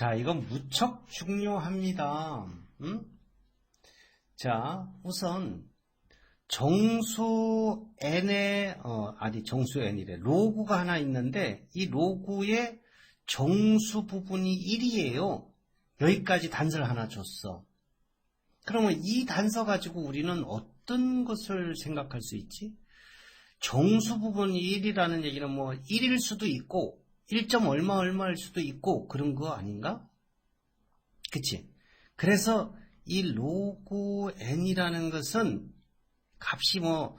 자, 이건 무척 중요합니다. 음? 자, 우선 정수 n의 어, 아니 정수 n이래 로그가 하나 있는데 이 로그의 정수 부분이 1이에요. 여기까지 단서를 하나 줬어. 그러면 이 단서 가지고 우리는 어떤 것을 생각할 수 있지? 정수 부분이 1이라는 얘기는 뭐 1일 수도 있고 1점 얼마 얼마일 수도 있고 그런 거 아닌가? 그치? 그래서 이 로그 n이라는 것은 값이 뭐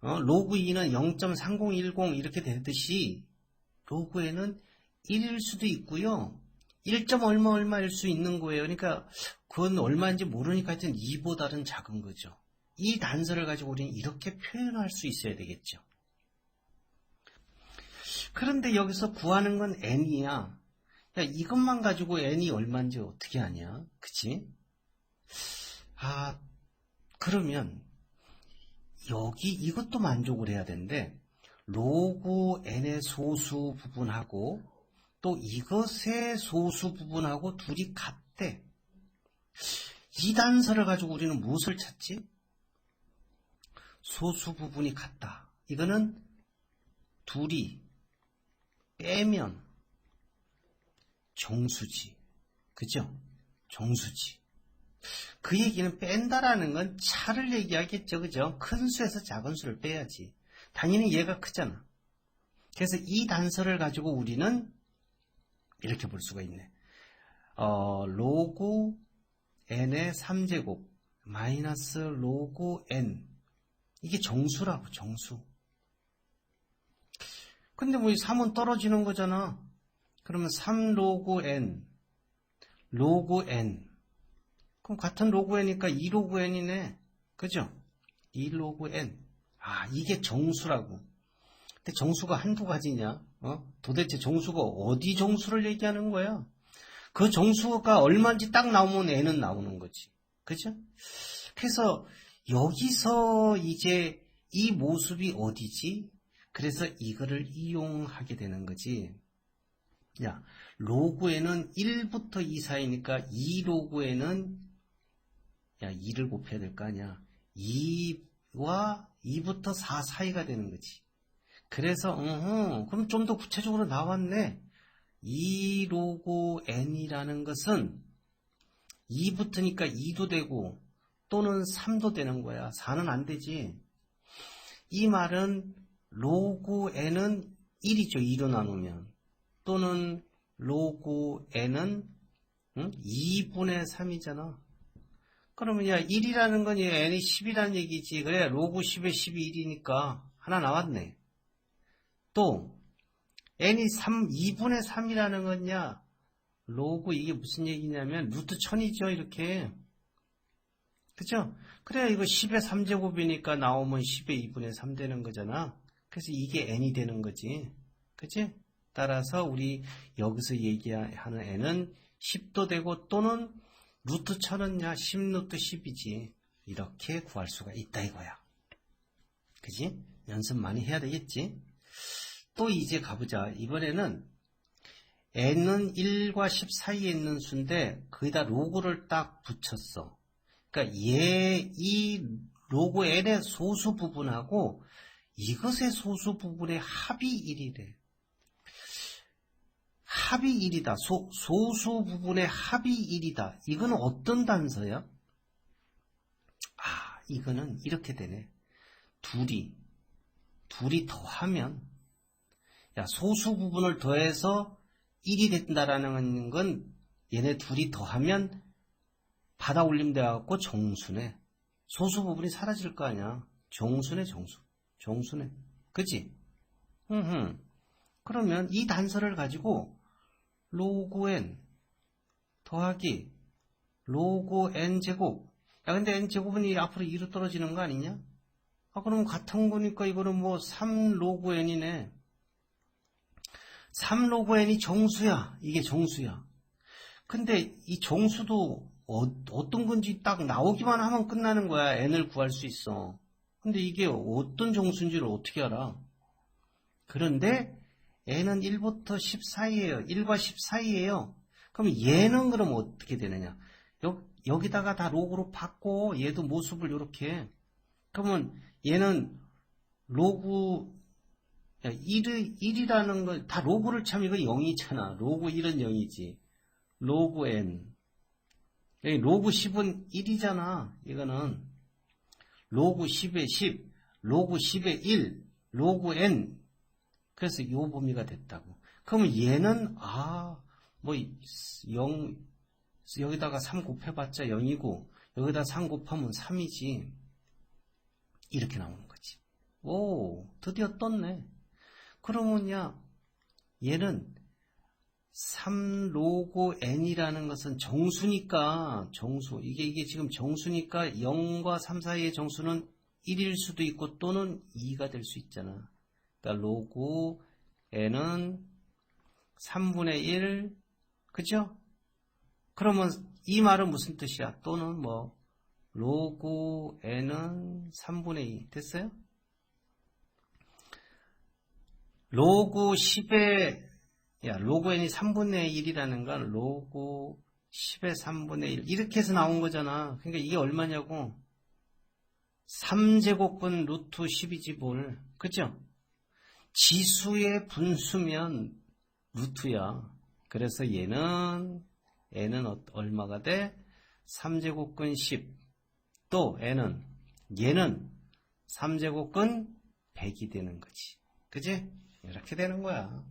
어, 로그 2는 0.3010 이렇게 되듯이 로그 n은 1일 수도 있고요. 1점 얼마 얼마일 수 있는 거예요. 그러니까 그건 얼마인지 모르니까 하여튼 2보다는 작은 거죠. 이 단서를 가지고 우리는 이렇게 표현할 수 있어야 되겠죠. 그런데 여기서 구하는 건 n이야. 야, 이것만 가지고 n이 얼마인지 어떻게 하냐? 그치? 아, 그러면 여기 이것도 만족을 해야 되는데 로그 n의 소수 부분하고 또 이것의 소수 부분하고 둘이 같대. 이 단서를 가지고 우리는 무엇을 찾지? 소수 부분이 같다. 이거는 둘이 빼면 정수지. 그죠? 정수지. 그 얘기는 뺀다라는 건 차를 얘기하겠죠. 그죠? 큰 수에서 작은 수를 빼야지. 당연히 얘가 크잖아. 그래서 이 단서를 가지고 우리는 이렇게 볼 수가 있네. 어, 로그 n의 3제곱 마이너스 로그 n 이게 정수라고 정수. 근데 뭐 이 3은 떨어지는 거잖아. 그러면 3 로그 n 로그 n 그럼 같은 로그 n이니까 2 로그 n이네. 그죠? 2 로그 n. 아, 이게 정수라고. 근데 정수가 한두 가지냐? 어? 도대체 정수가 어디 정수를 얘기하는 거야? 그 정수가 얼마인지 딱 나오면 n은 나오는 거지. 그죠? 그래서 여기서 이제 이 모습이 어디지? 그래서 이거를 이용하게 되는 거지. 야, 로그에는 1부터 2 사이니까 2 로그에는 야, 2를 곱해야 될 거 아니야. 2와 2부터 4 사이가 되는 거지. 그래서 어허, 그럼 좀 더 구체적으로 나왔네. 2 로그 n이라는 것은 2부터니까 2도 되고 또는 3도 되는 거야. 4는 안 되지. 이 말은 로그 n은 1이죠. 2로 나누면. 또는 로그 n은 응? 2분의 3이잖아. 그러면 야 1이라는 건 n이 10이라는 얘기지. 그래 로그 10에 10이 1이니까 하나 나왔네. 또 n이 3, 2분의 3이라는 건야 로그 이게 무슨 얘기냐면 루트 1000이죠. 이렇게. 그죠? 그래야 이거 10의 3제곱이니까 나오면 10의 2분의 3 되는 거잖아. 그래서 이게 n이 되는 거지. 그치? 따라서 우리 여기서 얘기하는 n은 10도 되고 또는 루트 1000은 야 10루트 10이지. 이렇게 구할 수가 있다 이거야. 그지? 연습 많이 해야 되겠지? 또 이제 가보자. 이번에는 n은 1과 10 사이에 있는 수인데 거기다 로그를 딱 붙였어. 그러니까 얘, 이 로그 n의 소수 부분하고 이것의 소수 부분의 합이 1이래. 합이 1이다. 소, 소수 부분의 합이 1이다. 이거는 어떤 단서야? 아, 이거는 이렇게 되네. 둘이, 둘이 더하면, 야, 소수 부분을 더해서 1이 된다라는 건 얘네 둘이 더하면 받아 올림 돼갖고 정수네. 소수 부분이 사라질 거 아니야. 정수네, 정수. 정수네. 그치? 흠흠. 그러면 이 단서를 가지고 로그 n 더하기 로그 n 제곱. 야, 근데 n 제곱은 이 앞으로 2로 떨어지는 거 아니냐? 아, 그럼 같은 거니까 이거는 뭐 3 로그 n이네. 3 로그 n이 정수야. 이게 정수야. 근데 이 정수도 어, 떤 건지 딱 나오기만 하면 끝나는 거야. n을 구할 수 있어. 근데 이게 어떤 정수인지를 어떻게 알아? 그런데 n은 1부터 10 사이에요. 1과 10 사이에요. 그럼 얘는 그럼 어떻게 되느냐? 여, 여기다가 다 로그로 바꿔. 얘도 모습을 이렇게. 그러면 얘는 로그 1이, 1이라는 걸, 다 로그를 참 이거 0이잖아. 로그 1은 0이지. 로그 n. 로그 10은 1이잖아. 이거는. 로그 10의 10, 로그 10의 1, 로그 n. 그래서 요 범위가 됐다고. 그러면 얘는, 아, 뭐, 0, 여기다가 3 곱해봤자 0이고, 여기다 3 곱하면 3이지. 이렇게 나오는 거지. 오, 드디어 떴네. 그러면 야, 얘는 3 로고 n이라는 것은 정수니까, 정수. 이게, 이게 지금 정수니까 0과 3 사이의 정수는 1일 수도 있고 또는 2가 될 수 있잖아. 그러니까 로고 n은 3분의 1, 그죠? 그러면 이 말은 무슨 뜻이야? 또는 뭐, 로고 n은 3분의 2. 됐어요? 로고 10의, 야, 로고 n이 3분의 1이라는 건 로고 10의 3분의 1. 이렇게 해서 나온 거잖아. 그러니까 이게 얼마냐고. 3제곱분 루트 10이지 뭘. 그죠? 지수의 분수면 루트야. 그래서 얘는, n은 어- 얼마가 돼? 3제곱근 10. 또 n은, 얘는 3제곱근 100이 되는 거지. 그지? 이렇게 되는 거야.